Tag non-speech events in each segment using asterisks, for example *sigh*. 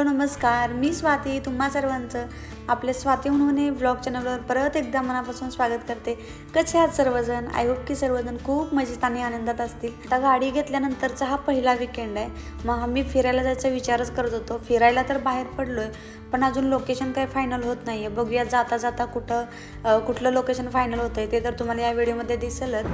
Hello नमस्कार. मी स्वाती तुम्हा सर्वांचं आपल्या स्वाती म्हणून ब्लॉग चॅनलवर परत एकदा मनापासून स्वागत करते. कसे आहात सर्वजण? आय होप की सर्वजण खूप मजेत आणि आनंदात असतील. आता गाडी घेतल्यानंतरचा हा पहिला विकेंड आहे. मग आम्ही फिरायला जायचा विचारच करत होतो. फिरायला तर बाहेर पडलो आहे पण अजून लोकेशन काही फायनल होत नाही आहे बघूया जाता जाता कुठं कुठलं लोकेशन फायनल होतं आहे ते तर तुम्हाला या व्हिडिओमध्ये दिसेलच.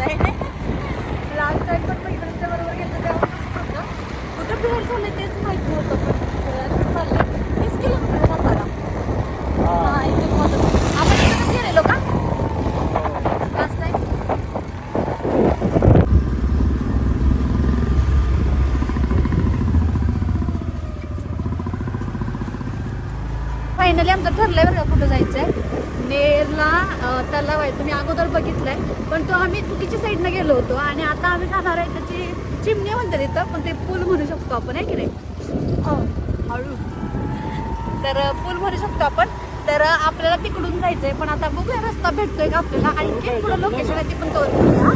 चाललोय लास्ट टाइम पण मैत्रिणीच्या बरोबर गेलो तेव्हा होतं कुठं फिरायला चाललंय तेच माहिती होतं पण फिरायला चाललंय. तीस किलोमीटर सातारा हा. इथून मधून आपण इथूनच गेलेलो का? लास्ट टाइम फायनली आमचं ठरलंय बरं का कुठं जायचंय. नेरला तलाव आहे. तुम्ही अगोदर बघितलाय. पण तो आम्ही चुकीच्या साईडनं गेलो होतो. आणि आता आम्ही खाणार आहे त्याची चिमणी म्हणतात इथं. पण ते पूल म्हणू शकतो आपण आहे की नाही? हो, हळू. तर पूल म्हणू शकतो आपण. तर आपल्याला तिकडून जायचंय. पण आता बघूया रस्ता भेटतोय का आपल्याला? आणखी पुढं लोकेशन आहे ती पण कवर करूया.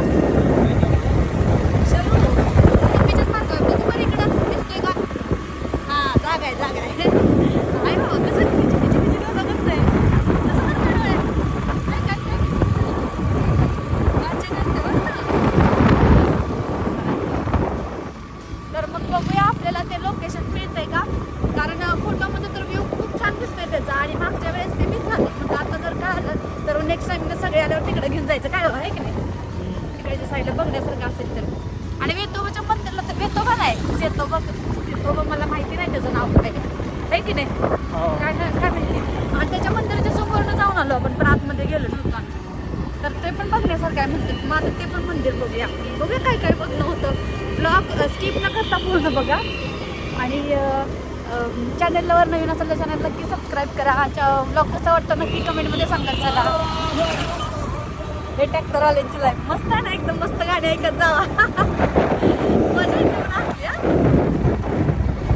बघू बरं इकडं दिसतोय का? हा जागा आहे जागा आहे. *laughs* आहे बाबा कसं किची किची किची डोळं बघतोय कसं करतोय डोळे काय काय काय काचे नसते बरं का? तर मग बघूया आपल्याला ते लोकेशन मिळतंय का कारण फोटोमध्ये तर व्ह्यू खूप छान दिसतोय त्याचा आणि मागच्या वेळेस ते मिस झाले म्हणजे आता जर काय आलं तर नेक्स्ट टाइम सगळे आल्यावर तिकडे घेऊन जायचं. काय आहे की नाही? तिकडच्या साईडला बघण्यासारखं असेल तर. आणि वेतोबाच्या मंदिरला तर वेतोबा नाही. सेतोबा सेतोबा मला माहिती नाही त्याचं नाव. काय आहे की नाही? काय काय माहिती? आणि त्याच्या मंदिराच्या समोरनं जाऊन आलो आपण पण आतमध्ये गेलो नव्हतो आम्ही. तर ते पण बघण्यासारखं आहे म्हणतात. मग आता ते पण मंदिर बघूया. बघूया काय काय बघणं होतं. ब्लॉग स्किप न करता पूर्ण बघा. आणि चॅनलला वर नवीन असेल तर चॅनल नक्की सबस्क्राईब करा. ब्लॉग कसा वाटतं नक्की कमेंटमध्ये सांगा चला हे ट्रॅक्टर आल्यांची लाईफ मस्त आहे ना एकदम मस्त गाडी ऐकत जावा मजा येते असते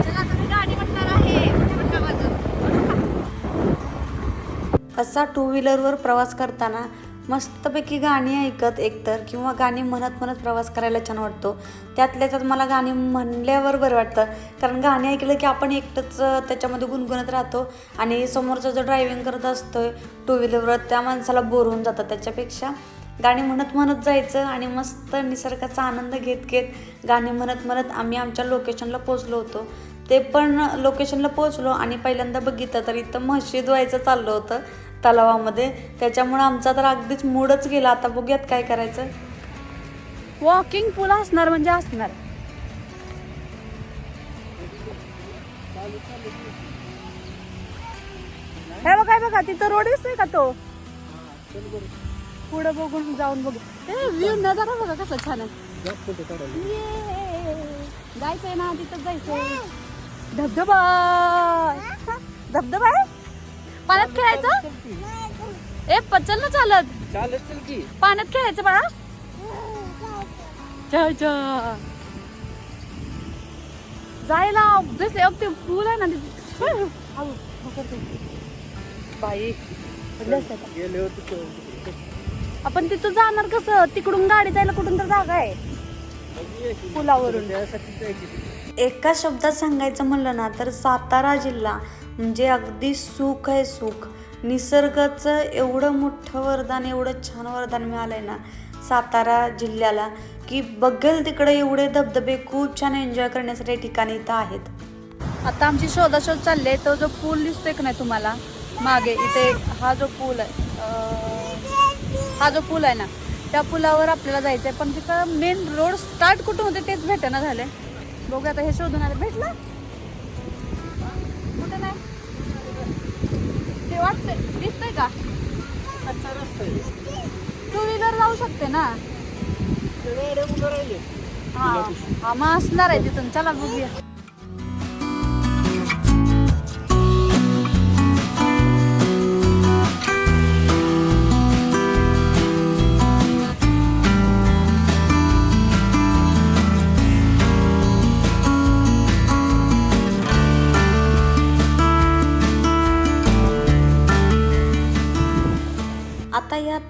चला आता गाडी म्हणणार आहे. कुठे माझं असा टू व्हीलरवर प्रवास करताना मस्तपैकी गाणी ऐकत एकतर किंवा गाणी म्हणत म्हणत प्रवास करायला छान वाटतो. त्यातल्या त्यात मला गाणी म्हणल्यावर बरं वाटतं. कारण गाणी ऐकलं की आपण एकटंच त्याच्यामध्ये गुणगुणत राहतो. आणि समोरचा जो ड्रायव्हिंग करत असतोय टू व्हीलरवर त्या माणसाला बोर होऊन जातं. त्याच्यापेक्षा गाणी म्हणत म्हणत जायचं आणि मस्त निसर्गाचा आनंद घेत घेत गाणी म्हणत म्हणत आम्ही आमच्या लोकेशनला पोचलो होतो. ते पण लोकेशनला पोचलो आणि पहिल्यांदा बघितलं तर इथं म्हशी धुवायचं चाललं होतं. तलावामध्ये. त्याच्यामुळं आमचा तर अगदीच मूडच गेला. आता बघूयात काय करायचं. वॉकिंग पूल असणार म्हणजे असणार. हे बघा बघा तिथं रोड दिसतोय का तो? पुढे बघून जाऊन बघू. व्ह्यू नजारा बघा कसा छान आहे. जायचंय ना तिथं जायचंय. धबधबा. धबधबा आहे? पाण्यात खेळायचं? ए पचल ना चालत चालत की. पाण्यात खेळायचं बाळा. जा जा जायला बेस ते पूल आहे ना. बाई. आपण तिथं जाणार कसं? तिकडून गाडी जायला कुठून तर जागा आहे. पुलावरून. एका शब्दात सांगायचं म्हणलं ना तर सातारा जिल्हा म्हणजे अगदी सुख आहे सुख. निसर्गाचं एवढं मोठं वरदान एवढं छान वरदान मिळालं आहे ना सातारा जिल्ह्याला की बघेल तिकडे एवढे धबधबे खूप छान एन्जॉय करण्यासाठी ठिकाणी इथं आहेत. आता आमची शोधाशोध चालली आहे तो जो पूल दिसतोय का नाही तुम्हाला? मागे इथे हा जो पूल आहे हा जो पूल आहे ना त्या पुलावर आपल्याला जायचं आहे पण तिथं मेन रोड स्टार्ट कुठून होते तेच भेटेना आहे बघूया आता हे शोधून आले. भेटलं? कुठे नाही? वाटतंय. दिसतंय का? कच्चा रस्ता आहे टू व्हीलर जाऊ शकते ना राहिले हा हा मग असणार आहे तिथून. चला बघूया.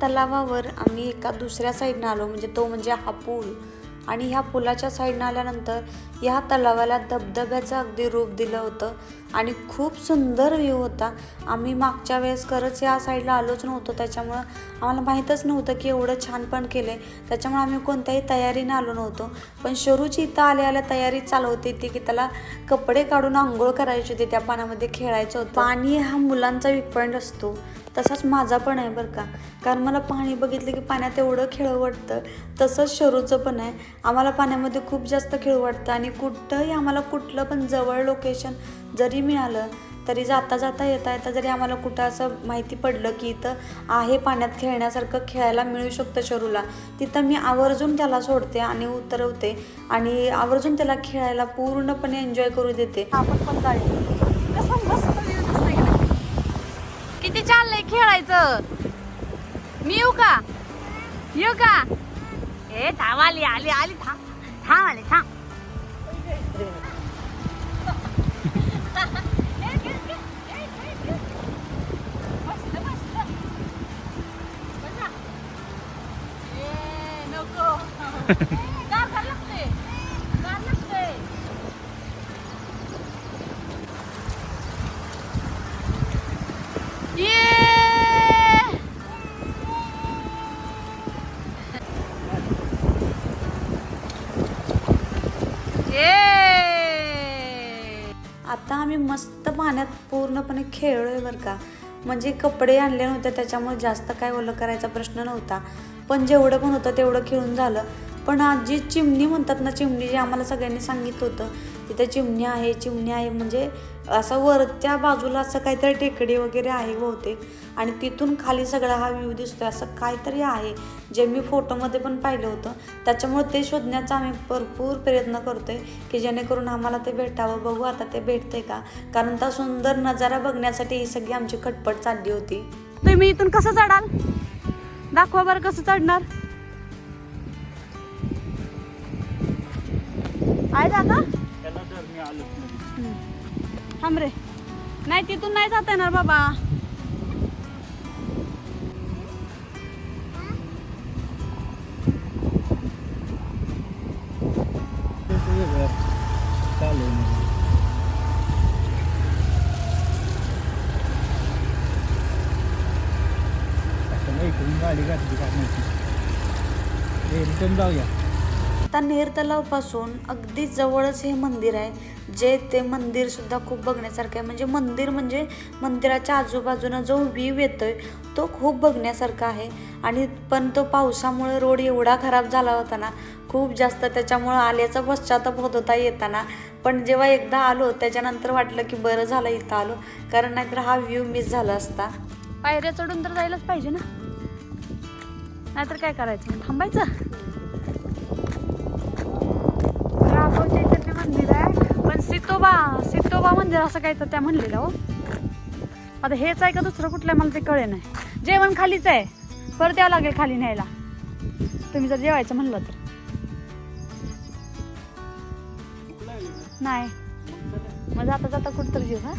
तलावावर आम्ही एका दुसऱ्या साईडनं आलो म्हणजे तो म्हणजे हा पूल. आणि ह्या पुलाच्या साईडनं आल्यानंतर ह्या तलावाला धबधब्याचं अगदी रूप दिलं होतं आणि खूप सुंदर व्ह्यू होता. आम्ही मागच्या वेळेस खरंच या साईडला आलोच नव्हतो त्याच्यामुळं आम्हाला माहीतच नव्हतं की एवढं छान पण केलं आहे त्याच्यामुळे आम्ही कोणत्याही तयारीने आलो नव्हतो. पण शरूची इथं आल्या आल्या तयारी चालवते ती की त्याला कपडे काढून आंघोळ करायची होती त्या पाण्यामध्ये खेळायचं होतं. पाणी हा मुलांचा वीक पॉईंट असतो. तसाच माझा पण आहे बरं का. कारण मला पाणी बघितलं की पाण्यात एवढं खेळ वाटतं. तसंच शरूचं पण आहे. आम्हाला पाण्यामध्ये खूप जास्त खेळ वाटतं आणि कुठंही आम्हाला कुठलं पण जवळ लोकेशन जरी मिळालं तरी जाता जाता येता येता जरी आम्हाला कुठं असं माहिती पडलं की इथं आहे पाण्यात खेळण्यासारखं खेळायला मिळू शकतं शरूला. तिथं मी आवर्जून त्याला सोडते आणि उतरवते आणि आवर्जून त्याला खेळायला पूर्णपणे एन्जॉय करू देते. आपण पण जायचं कसं मस्त view दिसतोय की नाही? किती चाललंय खेळायचं मी येऊ का येऊ का ए थांब आली आली आली थांब थांब आली थांब नको गार गार मस्त पाण्यात पूर्णपणे खेळलोय बरं का. म्हणजे कपडे आणले नव्हते त्याच्यामुळे जास्त काय ओलं करायचा प्रश्न नव्हता. पण जेवढं पण होतं तेवढं खेळून झालं. पण आज जी चिमणी म्हणतात ना चिमणी जे आम्हाला सगळ्यांनी सांगितलं होतं इथं चिमण्या आहे चिमण्या आहे म्हणजे असं वरच्या बाजूला असं काहीतरी टेकडी वगैरे आहे बहुतेक. आणि तिथून खाली सगळा हा व्ह्यू दिसतोय. असं काहीतरी आहे. जे मी फोटोमध्ये पण पाहिलं होतं. त्याच्यामुळे ते शोधण्याचा आम्ही भरपूर प्रयत्न करतोय की जेणेकरून आम्हाला ते भेटावं. बघू आता ते भेटतंय का? कारण त्या सुंदर नजारा बघण्यासाठी ही सगळी आमची खटपट चालली होती. तुम्ही इथून कसं चढाल? दाखवा बरं कसं चढणार. आहे दादा? मी थांब रे. नाही तिथून नाही जाता येणार बाबा. गाडी घातली काय माहिती रिटर्न जाऊया. आता नेर तलावपासून अगदी जवळच हे मंदिर आहे जे ते मंदिरसुद्धा खूप बघण्यासारखं आहे. म्हणजे मंदिर म्हणजे मंदिराच्या आजूबाजूनं जो व्ह्यू येतोय तो खूप बघण्यासारखा आहे. आणि पण तो पावसामुळे रोड एवढा खराब झाला होता ना खूप जास्त त्याच्यामुळं आल्याचा पश्चाताप होत होता येताना. पण जेव्हा एकदा आलो त्याच्यानंतर वाटलं की बरं झालं इथं आलो कारण नाहीतर हा व्ह्यू मिस झाला असता. पायऱ्या चढून तर जायलाच पाहिजे ना. नाहीतर काय करायचं? थांबायचं? मंदिर असं काय तर त्या म्हणलेलं हो. आता हेच आहे का दुसरं कुठलं आहे? मला ते कळे नाही जेवण खालीच आहे. परत यावं लागेल खाली न्यायला. तुम्ही जर जेवायचं म्हणलं तर. नाही. मग जाता जाता कुठं तर जेव हा?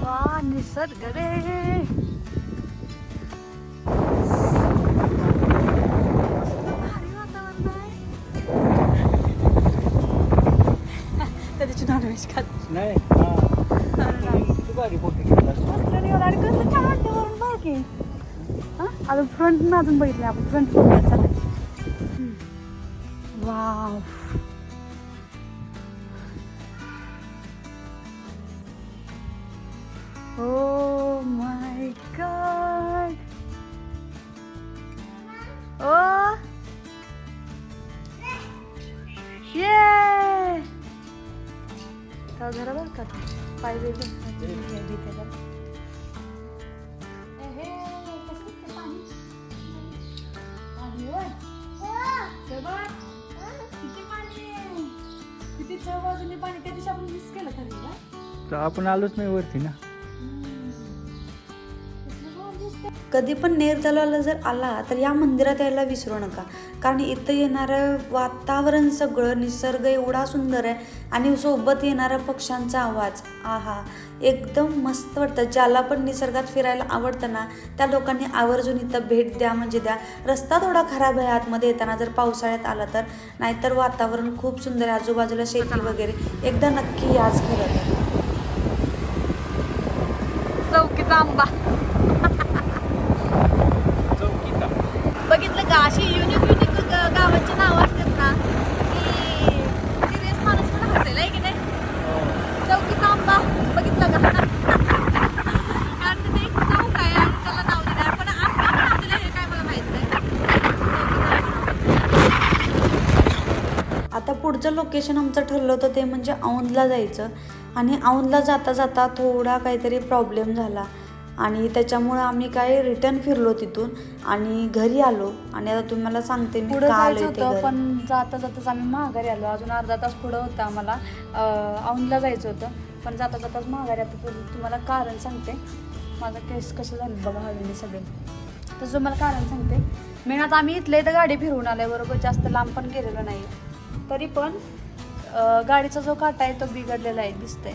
वा निसर्ग रे. नॉनव्हेज खात नाही हा. तू गाडी फोटो घेतला बसलं नाही आणि कसं छान वाटतं वरून बघ की. हा? अजून फ्रंट अजून बघितलं आपण. फ्रंट फोटो चालेल वाव. Oh का जरा बरं का. का तर आपण आलोच नाही वरती ना. कधी पण नेर तलावाला जर आला तर या मंदिरात यायला विसरू नका. कारण इथं येणारं वातावरण सगळं निसर्ग एवढा सुंदर आहे आणि सोबत येणारा पक्ष्यांचा आवाज आहा एकदम मस्त वाटतं. ज्याला पण निसर्गात फिरायला आवडतं ना त्या लोकांनी आवर्जून इथं भेट द्या म्हणजे द्या. रस्ता थोडा खराब आहे आतमध्ये येताना जर पावसाळ्यात आला तर. नाहीतर वातावरण खूप सुंदर आहे आजूबाजूला शेती वगैरे. एकदा नक्की याच खरं चौकीचा आंबा चौकीचा बघितलं का अशी युनिक युनिक गावांची नावं असतात ना की सिरियस माणूस पण हसेल आहे की नाही चौकीचा आंबा बघितलं का कारण तिथे एक चौक आहे आणि त्याला नाव दिलं आहे पण आंबा का नाव दिलं हे काय मला माहीत नाही आता पुढचं लोकेशन आमचं ठरलं होतं ते म्हणजे औंधला जायचं. आणि औंधला जाता जाता थोडा काहीतरी प्रॉब्लेम झाला. आणि त्याच्यामुळं आम्ही काय रिटर्न फिरलो तिथून आणि घरी आलो. आणि आता तुम्हाला सांगते मी पुढं का जायचं होतं. पण जाता जाताच आम्ही माघारी आलो. अजून अर्धा तास पुढं होतं आम्हाला. अं, औंधला जायचं होतं पण जाता जाताच माघारी आता तुम्हाला कारण सांगते. माझं केस कसं झालं बघा हळून सगळे. तर तुम्हाला कारण सांगते. मी आता आम्ही इथल्या इथं गाडी फिरवून आलोय. बरोबर जास्त लांब पण गेलेलो नाही तरी पण गाडीचा जो काटा आहे तो बिघडलेला आहे दिसतंय.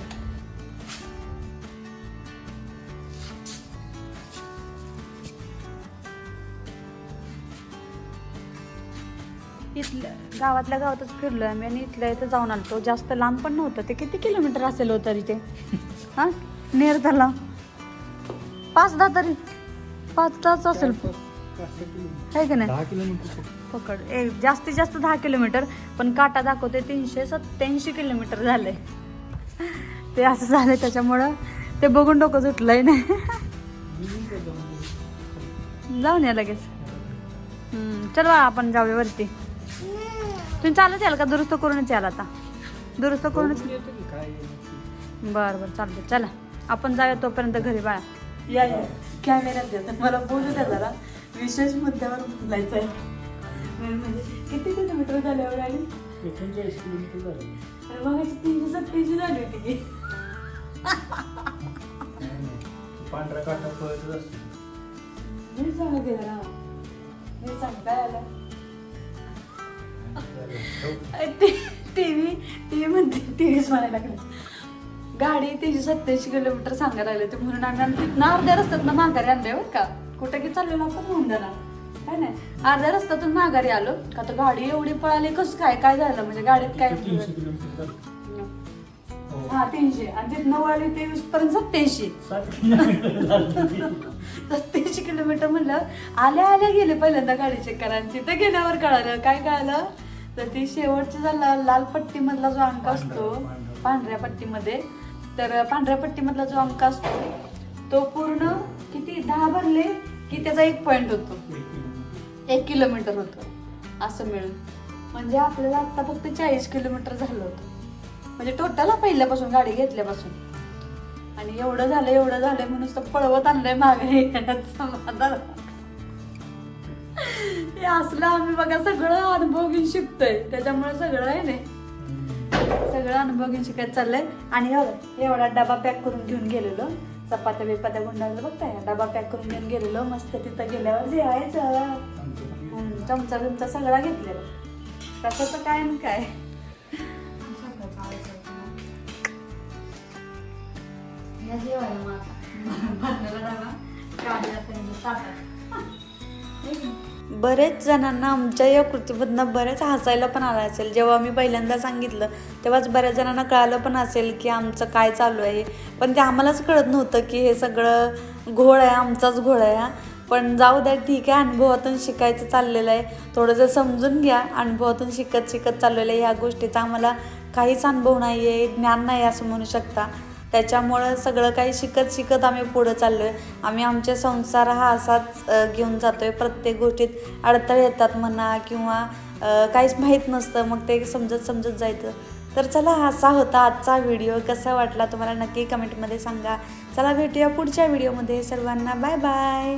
इथल्या गावातल्या गावातच फिरलोय आम्ही आणि इथल्या इथं जाऊन आलतो. जास्त लांब पण नव्हतं. ते किती किलोमीटर असेल हो तरी ते? हां? नेर त्याला पाच दहा तरी. पाच तास असेल. आहे की नाही? पकड. ए जास्तीत जास्त दहा किलोमीटर पण काटा दाखवते तीनशे सत्याऐंशी किलोमीटर झालंय *laughs* ते असं झालंय त्याच्यामुळं. ते बघून डोकं सुटलंय. नाही *laughs* जाऊन या लगेच. हम्म, चल बा आपण जाऊया वरती. तुम्ही चालत याल का? दुरुस्त करूनच याल आता. दुरुस्त करूनच येतं की काय आहे? बरं बरं चालतं चला आपण जाऊया तोपर्यंत घरी बाळा. या या. कॅमेऱ्यात मला बोलू द्या जरा. विशेष मुद्द्यावर बोलायचं आहे म्हणजे किती किलोमीटर झाल्यावर किलोमीटर झालं. अरे मगाची तीनशे सत्याऐंशी झाली होती की. पांढरा काटा पळतच असतो. मी सांगत आहे जरा. मी सांग काय आलं टीव्ही टीव्ही म्हणते टीव्हीच म्हणायला लागले. गाडी तीनशे सत्याऐंशी किलोमीटर सांगायला लागले ते म्हणून आम्ही आम्ही तिथनं अर्ध्या रस्त्यात माघारी आणले बरं का. कुठं की चाललेलो आपण होऊन जाणार काय नाही. अर्ध्या रस्त्यातून माघारी आलो. का तर गाडी एवढी पळाली कसं काय काय झालं? म्हणजे गाडीत काय तीनशे किलोमीटर? झालं हो. तीनशे. आणि तिथनं वळली तेवीस पर्यंत सत्याऐंशी. सत्याऐंशी किलोमीटर म्हणलं आल्या आल्या गेले पहिल्यांदा गाडी चेक करा आणि तिथे गेल्यावर कळालं. काय कळालं? तर ती शेवटची झाला लाल पट्टीमधला जो अंक असतो. पांढऱ्या पट्टीमध्ये तर पांढऱ्या पट्टीमधला जो अंक असतो तो पूर्ण किती? दहा भरले की त्याचा एक पॉइंट होतो. एक किलोमीटर होतं असं मिळून. म्हणजे आपल्याला आत्ता फक्त चाळीस किलोमीटर झालं होतं. म्हणजे टोटल पहिल्यापासून गाडी घेतल्यापासून. आणि एवढं झालं एवढं झालं म्हणून तर पळवत आणलंय मागे. समाधान. हे असलं आम्ही बघा सगळं अनुभव घेऊन शिकतोय. त्याच्यामुळे सगळं आहे नाही सगळं अनुभव घेऊन शिकत चाललंय. आणि हो, एवढा डबा पॅक करून घेऊन गेलेलो. चपात्या बिपात्या गुंडाळलं बघताय? डबा पॅक करून घेऊन गेलेलो. मस्त तिथं गेल्यावर जेवायचं. चमचा बिमचा सगळा घेतलेला. कशाचं काय न काय? बरेच जणांना आमच्या या कृतीबद्दल बरेच हसायला पण आलं असेल. जेव्हा मी पहिल्यांदा सांगितलं तेव्हाच बऱ्याच जणांना कळालं पण असेल की आमचं काय चालू आहे. पण ते आम्हालाच कळत नव्हतं की हे सगळं घोळ आहे आमचाच घोळ आहे हा. पण जाऊ द्या ठीक आहे अनुभवातून शिकायचं चाललेलं आहे. थोडंसं समजून घ्या अनुभवातून शिकत शिकत चाललेलं आहे. ह्या गोष्टीचा आम्हाला काहीच अनुभव नाही आहे ज्ञान नाही असं म्हणू शकता. त्याच्यामुळं सगळं काही शिकत शिकत आम्ही पुढं चाललो आहे आम्ही आमचे संसार हा असाच घेऊन जातो आहे प्रत्येक गोष्टीत अडथळे येतात म्हणा किंवा काहीच माहीत नसतं. मग ते समजत समजत जायचं. तर चला असा होता आजचा व्हिडिओ. कसा वाटला तुम्हाला नक्की कमेंटमध्ये सांगा. चला भेटूया पुढच्या व्हिडिओमध्ये. सर्वांना बाय बाय.